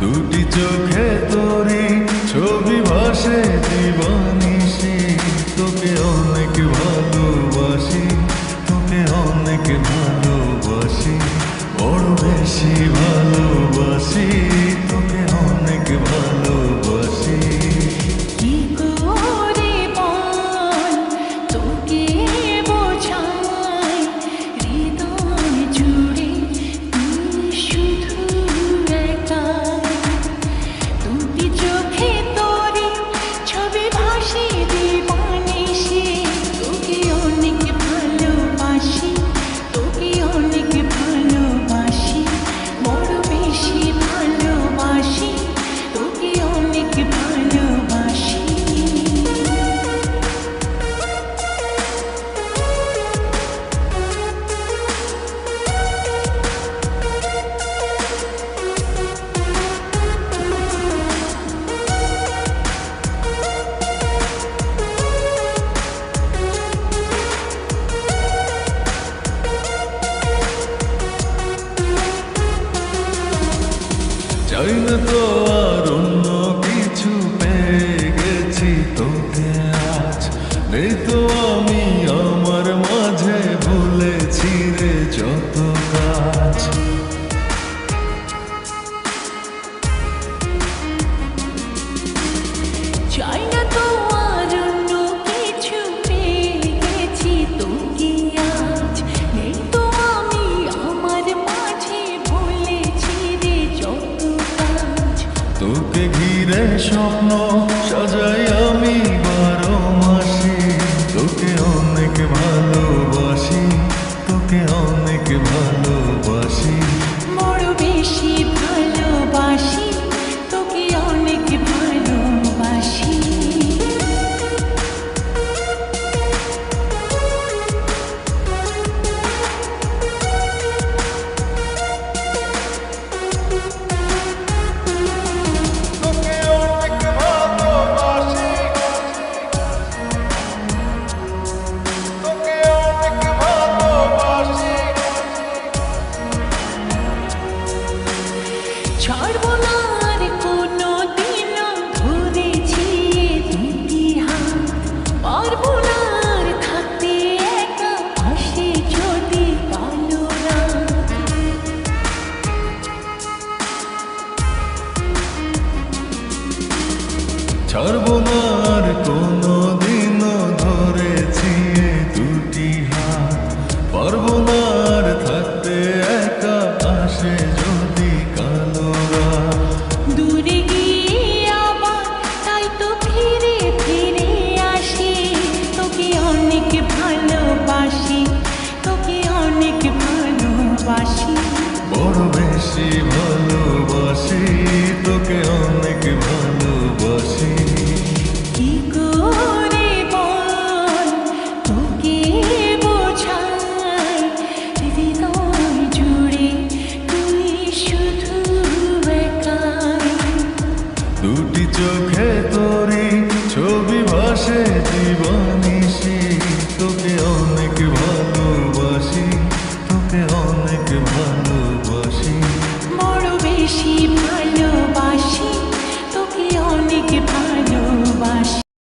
দুটি চোখে তোরি ছবি ভাসে সে তোকে চাই না তো আর অন্য কিছু পেয়ে গেছি তোকে আজ। নেই তো আমি তোকে ঘিরে স্বপ্ন সাজাই আমি বারো। ছাড়বো না আর কোনো দিনও ধরেছি দুটি হাত। পারব না আর থাকতে একা আসে যদি কালো দূরে গিয়ে আবার তাই তো ফিরে ফিরে আসি। তোকে অনেক ভালোবাসি তোকে অনেক ভালোবাসি। বড় বেশি ভালোবাসি। চোখে তোরে ছবি ভাসে